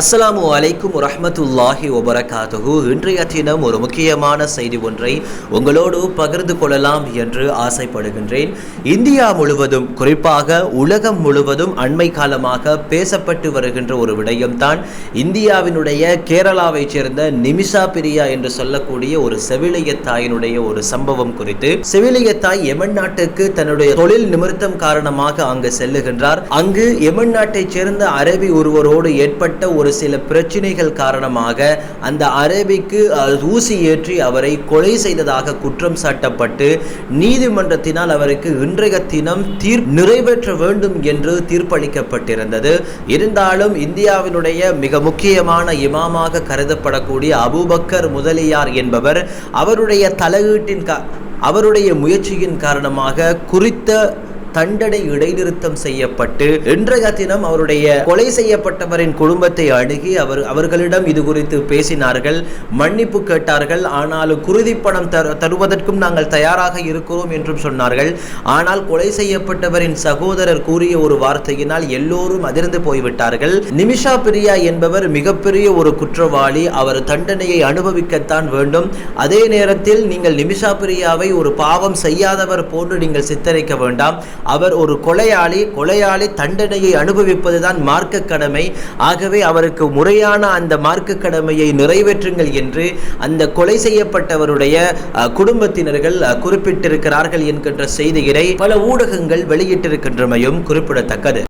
அஸ்லாமு அலைக்கும் ரஹமத்துல்லாஹி வபரகாத்துஹு. இன்றைய தினம் ஒரு முக்கியமான செய்தி ஒன்றை உங்களோடு பகிர்ந்து கொள்ளலாம் என்று ஆசைப்படுகின்றேன். இந்தியா முழுவதும் குறிப்பாக உலகம் முழுவதும் அண்மை காலமாக பேசப்பட்டு வருகின்ற ஒரு விடயம்தான் இந்தியாவினுடைய கேரளாவைச் சேர்ந்த நிமிஷா பிரியா என்று சொல்லக்கூடிய ஒரு செவிலிய தாயினுடைய ஒரு சம்பவம் குறித்து. செவிலிய தாய் எமன் நாட்டுக்கு தன்னுடைய தொழில் நிமித்தம் காரணமாக அங்கு செல்லுகின்றார். அங்கு எமன் நாட்டைச் சேர்ந்த அரபி ஒருவரோடு ஏற்பட்ட ஒரு சில பிரச்சனைகள் காரணமாக அந்த அரபிக்கு ஊசி ஏற்றி அவரை கொலை செய்ததாக குற்றம் சாட்டப்பட்டு நீதிமன்றத்தினால் அவருக்கு இன்றைய தினம் தீர் நிறைவேற்ற வேண்டும் என்று தீர்ப்பளிக்கப்பட்டிருந்தது. இருந்தாலும் இந்தியாவினுடைய மிக முக்கியமான இமாமாக கருதப்படக்கூடிய அபூபக்கர் முதலியார் என்பவர் அவருடைய தலையீட்டின் கா அவருடைய முயற்சியின் காரணமாக குறித்த தண்டனை இடைநிறுத்தம் செய்யப்பட்டு இன்றைய தினம் அவருடைய கொலை செய்யப்பட்டவரின் குடும்பத்தை அணுகி அவர் அவர்களிடம் இது குறித்து பேசினார்கள் மன்னிப்பு கேட்டார்கள் ஆனாலும் குருதி பணம் தரு தருவதற்கும் நாங்கள் தயாராக இருக்கிறோம் என்றும் சொன்னார்கள். ஆனால் கொலை செய்யப்பட்டவரின் சகோதரர் கூறிய ஒரு வார்த்தையினால் எல்லோரும் அதிர்ந்து போய்விட்டார்கள். நிமிஷா பிரியா என்பவர் மிகப்பெரிய ஒரு குற்றவாளி அவர் தண்டனையை அனுபவிக்கத்தான் வேண்டும். அதே நேரத்தில் நீங்கள் நிமிஷா பிரியாவை ஒரு பாவம் செய்யாதவர் போன்று நீங்கள் சித்தரிக்க வேண்டாம். அவர் ஒரு கொலையாளி கொலையாளி தண்டனையை அனுபவிப்பதுதான் மார்க்க கடமை. ஆகவே அவருக்கு முறையான அந்த மார்க்க கடமையை நிறைவேற்றுங்கள் என்று அந்த கொலை செய்யப்பட்டவருடைய குடும்பத்தினர்கள் குறிப்பிட்டிருக்கிறார்கள் என்கின்ற செய்திகளை பல ஊடகங்கள் வெளியிட்டிருக்கின்றமையும் குறிப்பிடத்தக்கது.